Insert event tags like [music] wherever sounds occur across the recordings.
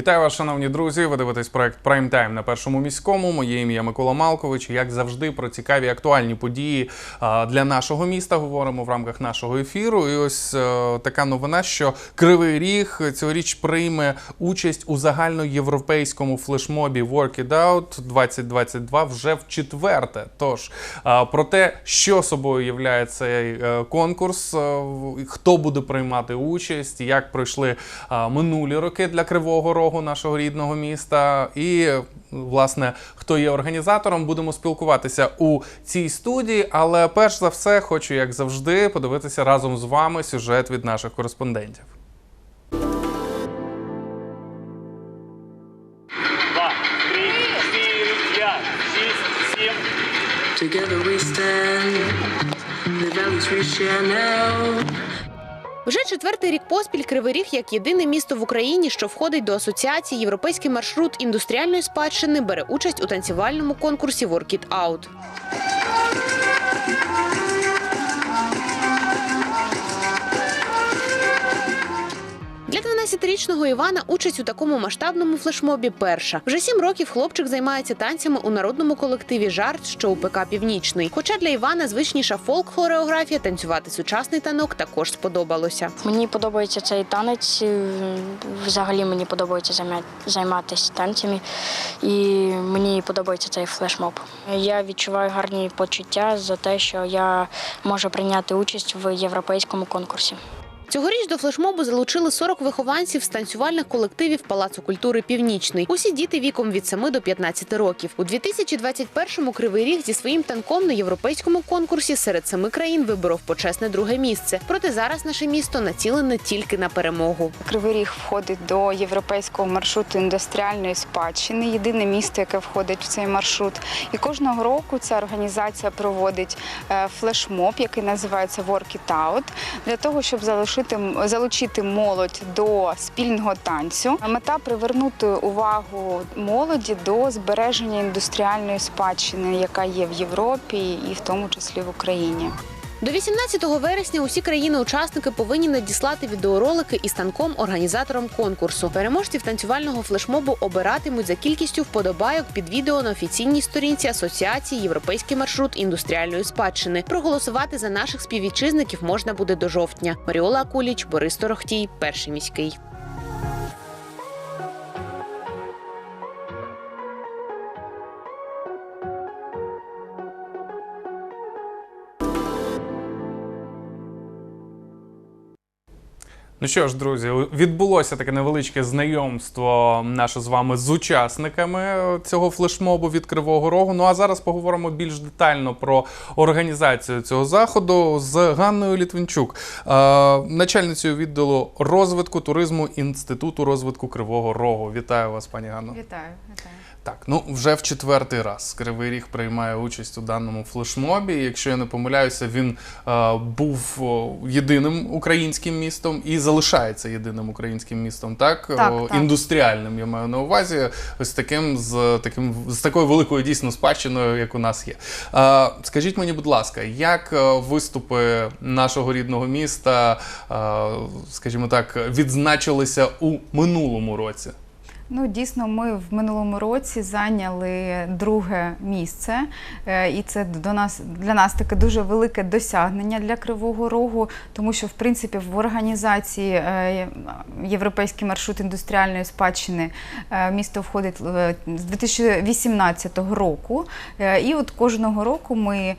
Вітаю вас, шановні друзі. Ви дивитесь проект Прайм Тайм на першому міському. Моє ім'я Микола Малкович. Як завжди, про цікаві актуальні події для нашого міста говоримо в рамках нашого ефіру. І ось е, така новина, що Кривий Ріг цьогоріч прийме участь у загальноєвропейському флешмобі Work It Out 2022 вже в четверте. Тож про те, що собою являє цей е, конкурс, е, хто буде приймати участь, як пройшли минулі роки для Кривого Рогу, нашого рідного міста, і власне хто є організатором, будемо спілкуватися у цій студії. Але перш за все, хочу, як завжди, подивитися разом з вами сюжет від наших кореспондентів. Together we stand, the valleys we share now. Вже четвертий рік поспіль Кривий Ріг як єдине місто в Україні, що входить до асоціації Європейський маршрут індустріальної спадщини, бере участь у танцювальному конкурсі Work It Out. Для 12-річного Івана участь у такому масштабному флешмобі перша. Вже сім років хлопчик займається танцями у народному колективі Жарт, що у ПК Північний. Хоча для Івана звичніша фолк-хореографія, танцювати сучасний танок також сподобалося. Мені подобається цей танець. е, Взагалі мені подобається займатися танцями, і мені подобається цей флешмоб. Я відчуваю гарні почуття за те, що я можу прийняти участь в європейському конкурсі. Цьогоріч до флешмобу залучили 40 вихованців з танцювальних колективів Палацу культури Північний. Усі діти віком від 7 до 15 років. У 2021-му Кривий Ріг зі своїм танком на європейському конкурсі серед семи країн виборов почесне друге місце. Проте зараз наше місто націлене тільки на перемогу. Кривий Ріг входить до європейського маршруту індустріальної спадщини. Єдине місто, яке входить в цей маршрут. І кожного року ця організація проводить е, флешмоб, який називається Work It Out, для того, щоб залишити залучити молодь до спільного танцю. Мета привернути увагу молоді до збереження індустріальної спадщини, яка є в Європі і в тому числі в Україні. До 18 вересня усі країни-учасники повинні надіслати відеоролики із танком організаторам конкурсу. Переможців танцювального флешмобу обиратимуть за кількістю вподобайок під відео на офіційній сторінці Асоціації Європейський маршрут індустріальної спадщини. Проголосувати за наших співвітчизників можна буде до жовтня. Маріола Акуліч, Борис Торохтій, перший міський. Ну що ж, друзі, відбулося таке невеличке знайомство наше з вами з учасниками цього флешмобу від Кривого Рогу. Ну а зараз поговоримо більш детально про організацію цього заходу з Ганною Літвинчук, е, начальницею відділу розвитку туризму Інституту розвитку Кривого Рогу. Вітаю вас, пані Ганно. Вітаю, вітаю. Так, ну вже в четвертий раз Кривий Ріг приймає участь у даному флешмобі. Якщо я не помиляюся, він е, був єдиним українським містом і залишається єдиним українським містом, так? Так, О, так. індустріальним я маю на увазі. Ось таким з таким з такою великою дійсно спадщиною, як у нас є. Е, скажіть мені, будь ласка, як е, виступи нашого рідного міста, е, скажімо так, відзначилися у минулому році? Ну, дійсно, ми в минулому році зайняли друге місце, Е, і це до нас для нас таке дуже велике досягнення для Кривого Рогу, тому що в принципі в організації е, Європейський маршрут індустріальної спадщини е, місто входить з 2018 року. І от кожного року ми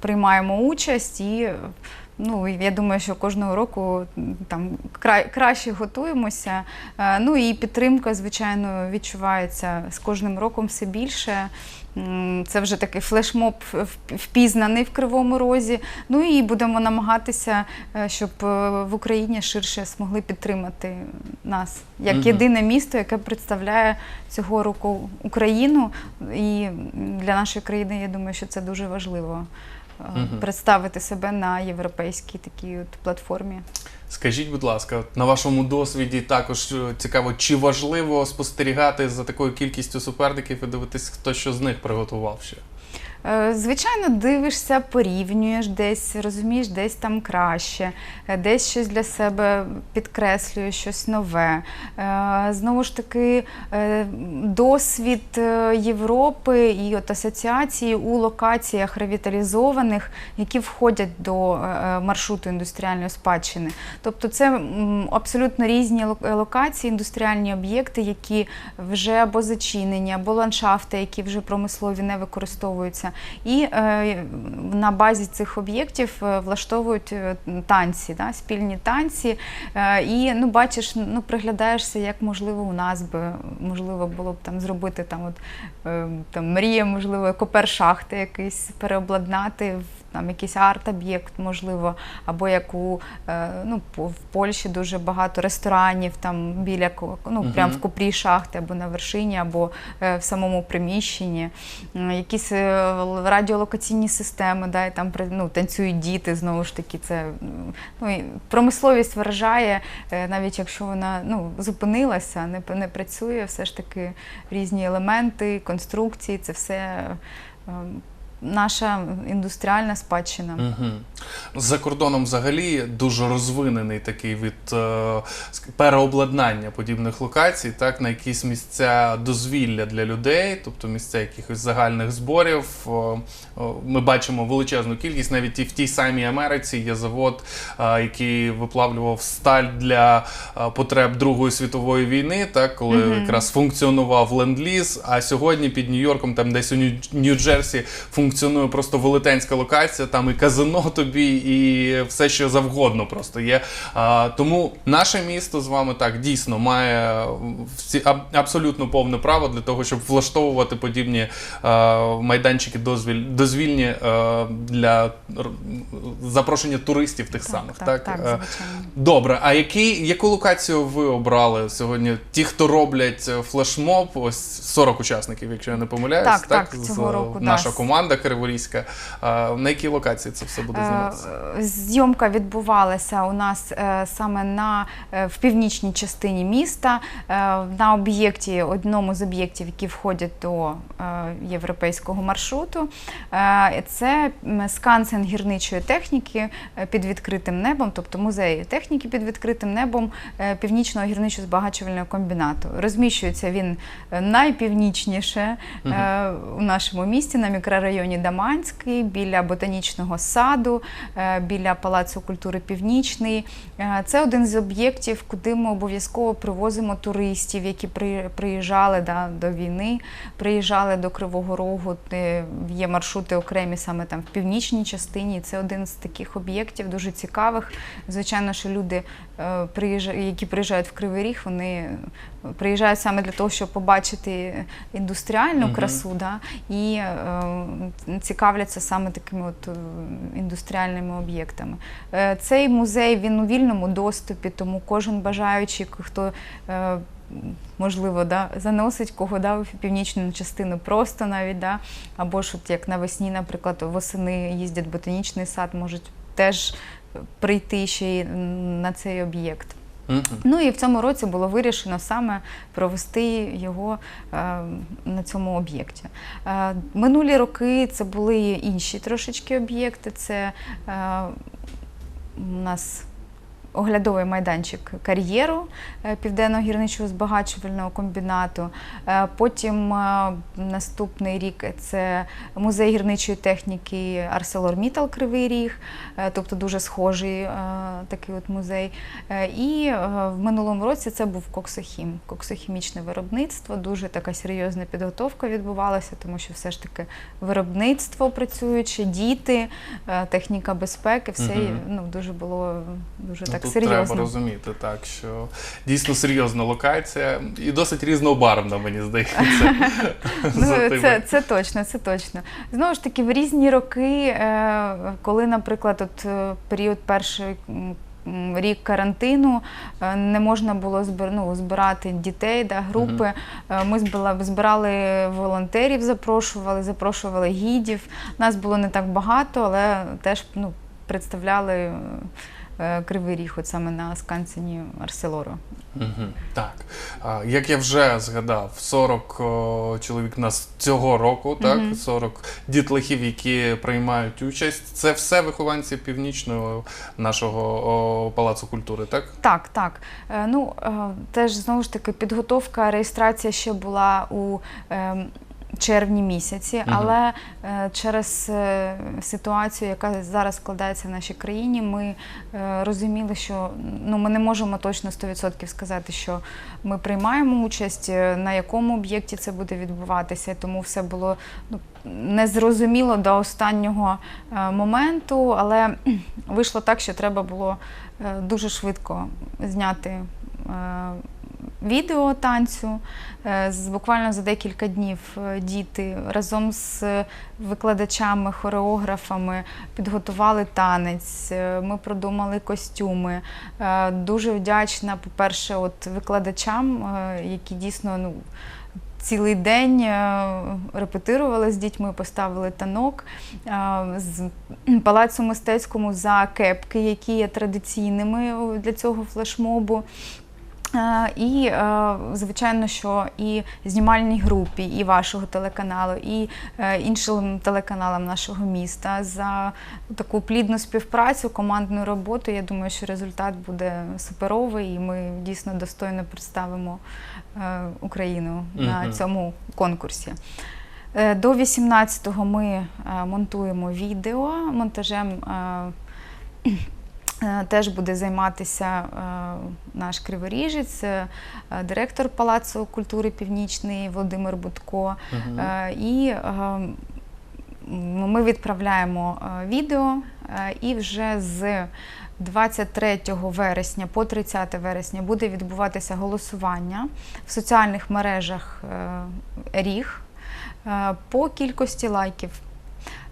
приймаємо участь і. Ну, я думаю, що кожного року там кра- краще готуємося. Е, Ну і підтримка, звичайно, відчувається з кожним роком все більше. Це вже такий флешмоб впізнаний в Кривому Розі. Ну і будемо намагатися, е, щоб е, в Україні ширше змогли підтримати нас як єдине місто, яке представляє цього року Україну. І для нашої країни, я думаю, що це дуже важливо. Мгм. Представити себе на європейській такій от платформі. Скажіть, будь ласка, на вашому досвіді також е, цікаво, чи важливо спостерігати за такою кількістю суперників і дивитись, хто що з них приготував ще? Е, Звичайно, дивишся, порівнюєш десь, розумієш, десь там краще, е, десь щось для себе підкреслюєш, щось нове. Е, Знову ж таки, досвід Європи і от асоціації у локаціях ревіталізованих, які входять до маршруту індустріальної спадщини. Тобто це абсолютно різні лок- локації, індустріальні об'єкти, які вже або зачинені, або ландшафти, які вже промислові не використовуються. І е, на базі цих об'єктів е, влаштовують е, танці, да, спільні танці. І ну, бачиш, ну, приглядаєшся, як можливо у нас би можливо було б там зробити там, от, е, там мрія, можливо, копер шахти якийсь переобладнати там якийсь арт-об'єкт, можливо, або як у е, ну, в Польщі дуже багато ресторанів там біля ну, прямо в купрі шахти, або на вершині, або е, в самому приміщенні. Якісь е, радіолокаційні системи, да, і там ну, танцюють діти, знову ж таки, це ну, і промисловість вражає, навіть якщо вона ну, зупинилася, не, не працює, все ж таки різні елементи, конструкції, це все. Е, Наша індустріальна спадщина. Угу. За кордоном взагалі дуже розвинений такий від е, переобладнання подібних локацій, так, на якісь місця дозвілля для людей, тобто місця якихось загальних зборів. О, о, Ми бачимо величезну кількість, навіть і в тій самій Америці є завод, е, який виплавлював сталь для е, потреб Другої світової війни, так, коли якраз функціонував ленд-ліз, а сьогодні під Нью-Йорком, там десь у Нью- Нью-Джерсі, функціонує просто велетенська локація, там і казино тобі, і все, що завгодно просто є. А, тому наше місто з вами так дійсно має всі аб- абсолютно повне право для того, щоб влаштовувати подібні е, майданчики дозвіль, дозвільні е, для р- запрошення туристів тих самих. так, так, Е, звичайно. Добре, а які, яку локацію ви обрали сьогодні? Ті, хто роблять флешмоб, ось 40 учасників, якщо я не помиляюсь, Так, так, з- цього року, да. наша команда Криворізька. На якій локації це все буде зніматися? Е, Зйомка відбувалася у нас е, саме на е, в північній частині міста, на об'єкті, одному з об'єктів, які входять до європейського маршруту. Це скансен гірничої техніки е, під відкритим небом, тобто музей техніки під відкритим небом північного гірничо-збагачувального комбінату. Розміщується він найпівнічніше е, у нашому місті на мікрорайоні Даманський, біля ботанічного саду, е, біля Палацу культури Північний. Е, Це один з об'єктів, куди ми обов'язково привозимо туристів, які приїжджали да, до війни, приїжджали до Кривого Рогу. де Є маршрути окремі саме там в північній частині. Це один з таких об'єктів, дуже цікавих. Звичайно, що люди, е, які приїжджають в Кривий Ріг, вони е, приїжджають саме для того, щоб побачити індустріальну Мгм. красу, да, і е, цікавляться саме такими от е, індустріальними об'єктами. Е, Цей музей він у вільному доступі, тому кожен бажаючий, хто е, можливо да, заносить кого да, в північну частину просто навіть, да, або ж от як навесні, наприклад, восени їздять в ботанічний сад, можуть теж прийти ще й на цей об'єкт. Ну і в цьому році було вирішено саме провести його е, на цьому об'єкті. Е, минулі роки це були інші трошечки об'єкти. Це е, у нас оглядовий майданчик кар'єру е, Південного гірничого збагачувального комбінату. Е, Потім е, наступний рік це музей гірничої техніки ArcelorMittal Кривий Ріг, тобто дуже схожий такий от музей. І в минулому році це був коксохім, коксохімічне виробництво. Дуже така серйозна підготовка відбувалася, тому що все ж таки виробництво працююче, діти, техніка безпеки, все Мгм. ну, дуже було дуже Ну, так Тут серйозно. треба розуміти, так, що дійсно серйозна локація і досить різнобарвна, мені здається. [laughs] Ну, це, це точно, це точно. Знову ж таки, в різні роки, е, коли, наприклад, от е, період м, Рік карантину е, не можна було збир, ну, збирати дітей, да, групи. Ми збирали волонтерів, запрошували, запрошували гідів. Нас було не так багато, але теж ну, представляли Кривий Ріг, от саме на скансені Арселору. Угу, так. Як я вже згадав, 40 о, чоловік нас цього року, так, 40 дітлахів, які приймають участь. Це все вихованці північного нашого о, палацу культури, так? Так, так. Е, Ну, е, теж знову ж таки підготовка, реєстрація ще була у ем, червні місяці, але е, через е, ситуацію, яка зараз складається в нашій країні, ми е, розуміли, що ну, ми не можемо точно 100% сказати, що ми приймаємо участь, на якому об'єкті це буде відбуватися. Тому все було ну, незрозуміло до останнього моменту, але вийшло так, що треба було дуже швидко зняти відео танцю. Е, Буквально за декілька днів е, діти разом з викладачами, хореографами підготували танець. е, Ми продумали костюми. Дуже вдячна, по-перше, от викладачам, які дійсно ну, цілий день репетирували з дітьми, поставили танок з палацу мистецькому за кепки, які є традиційними для цього флешмобу. Е, І, е, звичайно, що і знімальній групі, і вашого телеканалу, і е, іншим телеканалам нашого міста за таку плідну співпрацю, командну роботу. Я думаю, що результат буде суперовий, і ми дійсно достойно представимо Україну на цьому конкурсі. До 18-го ми монтуємо відео монтажем. Е, Теж буде займатися е, наш криворіжець, е, директор Палацу культури Північний Володимир Будко. І ми відправляємо відео, і вже з 23 вересня по 30 вересня буде відбуватися голосування в соціальних мережах Ріг по кількості лайків.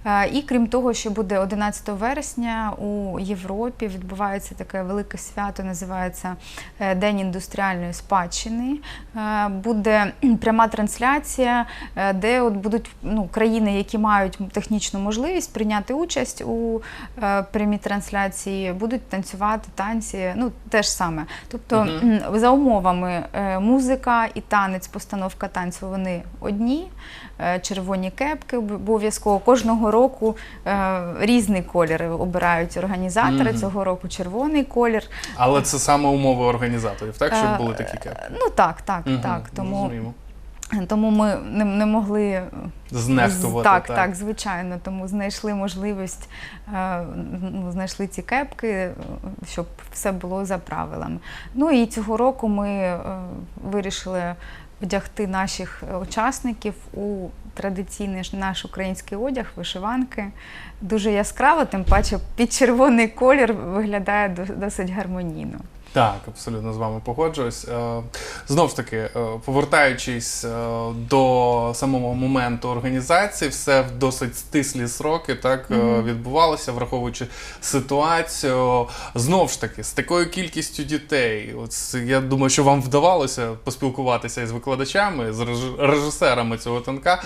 Е, І крім того, що буде 11 вересня у Європі відбувається таке велике свято, називається е, День індустріальної спадщини. Е, Буде пряма трансляція, де от будуть ну, країни, які мають технічну можливість прийняти участь у прямій трансляції, будуть танцювати танці. Ну те ж саме. Тобто, м, за умовами музика і танець, постановка танцю вони одні. Е, Червоні кепки обов'язково кожного року е, різний колір обирають організатори. Мгм. Цього року червоний колір. Але це саме умови організаторів, так? Щоб Е, були такі кепки. Ну так, так, Мгм, так. Тому, розуміємо. тому ми не, не могли Знехтувати. так, так, звичайно. Тому знайшли можливість, ну, знайшли ці кепки, щоб все було за правилами. Ну і цього року ми вирішили вдягти наших учасників у традиційний наш український одяг, вишиванки. Дуже яскраво, тим паче під червоний колір виглядає дос- досить гармонійно. Так, абсолютно з вами погоджуюсь. Е, Знову ж таки, е, повертаючись е, до самого моменту організації, все в досить стислі сроки так відбувалося, враховуючи ситуацію. Знову ж таки, з такою кількістю дітей, от я думаю, що вам вдавалося поспілкуватися із викладачами, з реж- режисерами цього танка.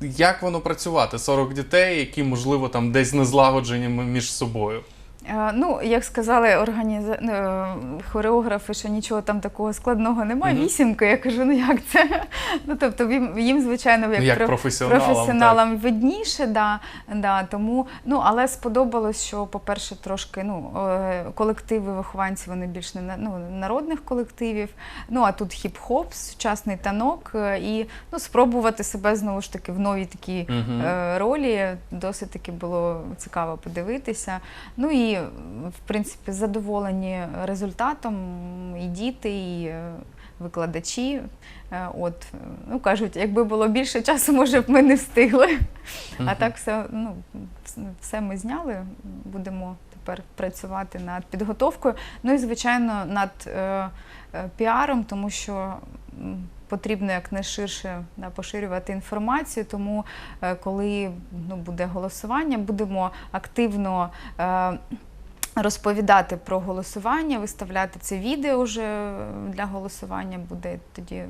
Як воно працювати? 40 дітей, які можливо там десь не злагоджені між собою. Е, Ну, як сказали організа... е, хореографи, що нічого там такого складного немає. Мгм. Вісімки, я кажу, ну як це? Ну, тобто їм, звичайно, як, Ну, як проф- професіоналам, професіоналам видніше, да, да, тому, ну, але сподобалось, що, по-перше, трошки ну, е, колективи вихованців, вони більш не на- ну, народних колективів, ну, а тут хіп-хоп, сучасний танок, і ну, спробувати себе знову ж таки в новій такій е, ролі. Досить таки було цікаво подивитися. Ну і в принципі задоволені результатом і діти, і е, викладачі. Е, От, ну кажуть, якби було більше часу, може б ми не встигли. А так все, ну, все ми зняли. Будемо тепер працювати над підготовкою. Ну і звичайно над е, е, піаром, тому що. Потрібно якнайширше да, поширювати інформацію, тому е, коли ну, буде голосування, будемо активно е, розповідати про голосування, виставляти це відео вже для голосування буде тоді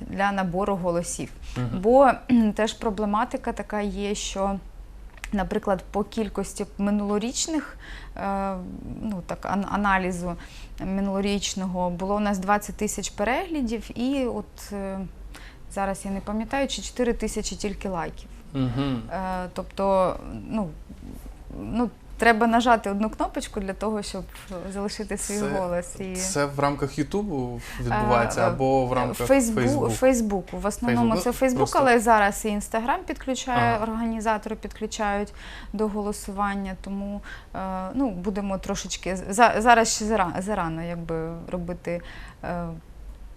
для набору голосів. Мгм. Бо теж проблематика така є, що Наприклад, по кількості минулорічних е, ну, так, аналізу минулорічного було у нас 20 тисяч переглядів, і от е, зараз я не пам'ятаю, чи 4 тисячі тільки лайків. Угу. Е, тобто, ну, ну, треба нажати одну кнопочку для того, щоб залишити свій Це- голос. І... Це в рамках Ютубу відбувається Е, або в рамках Фейсбу, Фейсбуку? Фейсбуку. В основному Фейсбук? це Фейсбук, Просто- але зараз і Інстаграм підключає, Ага. організатори підключають до голосування. Тому е, ну, будемо трошечки за, зараз ще зарано, зарано якби робити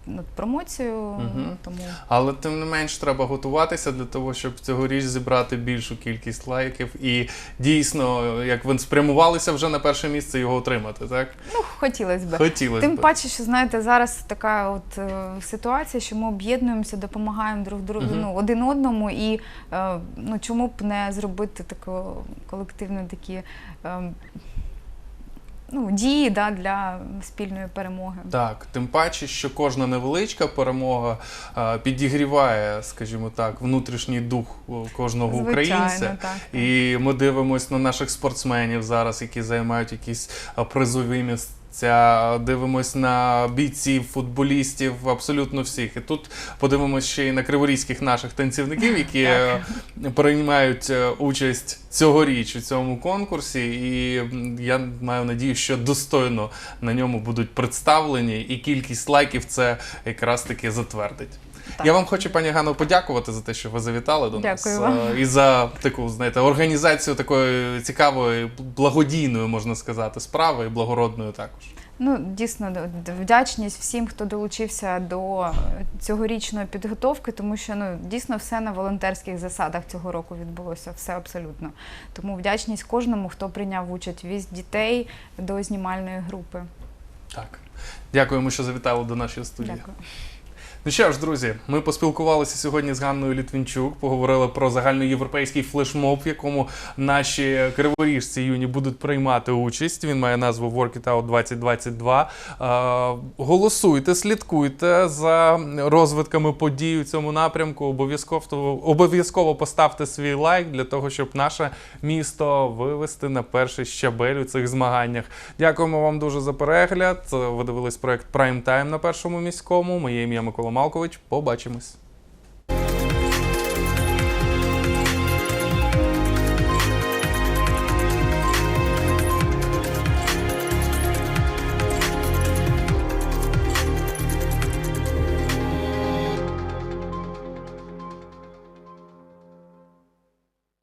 е, ну, промоцію. Тому Але тим не менш треба готуватися для того, щоб цьогоріч зібрати більшу кількість лайків і дійсно, як ви спрямувалися вже на перше місце, його отримати, так? ну, хотілося б. Хотілося Тим б. паче, що знаєте, зараз така от е, ситуація, що ми об'єднуємося, допомагаємо друг другу Мгм. ну, один одному, і е, ну чому б не зробити таку колективну такі. Е, Ну, дії да, для спільної перемоги. Так, тим паче, що кожна невеличка перемога е, підігріває, скажімо так, внутрішній дух кожного кожного українця. так. І ми дивимося на наших спортсменів зараз, які займають якісь призові місця. Дивимось на бійців, футболістів, абсолютно всіх. І тут подивимось ще й на криворізьких наших танцівників, які е, приймають е, участь цьогоріч у цьому конкурсі. І я маю надію, що достойно на ньому будуть представлені, і кількість лайків це якраз таки затвердить. Так. Я вам хочу, пані Гано, подякувати за те, що ви завітали до нас вам. е, і за таку, знаєте, організацію такої цікавої, благодійної, можна сказати, справи і благородної також. Ну, дійсно, вдячність всім, хто долучився до цьогорічної підготовки, тому що ну, дійсно все на волонтерських засадах цього року відбулося, все абсолютно. Тому вдячність кожному, хто прийняв участь від дітей до знімальної групи. Так. Дякуємо, що завітали до нашої студії. Дякую. Ну що ж, друзі, ми поспілкувалися сьогодні з Ганною Літвінчук, поговорили про загальноєвропейський флешмоб, в якому наші криворіжці юні будуть приймати участь. Він має назву Work It Out 2022. Е, голосуйте, слідкуйте за розвитками подій у цьому напрямку. Обов'язково обов'язково поставте свій лайк для того, щоб наше місто вивести на перший щабель у цих змаганнях. Дякуємо вам дуже за перегляд. Ви дивились проект Prime Time на першому міському. Моє ім'я Микола Малкович. Побачимось.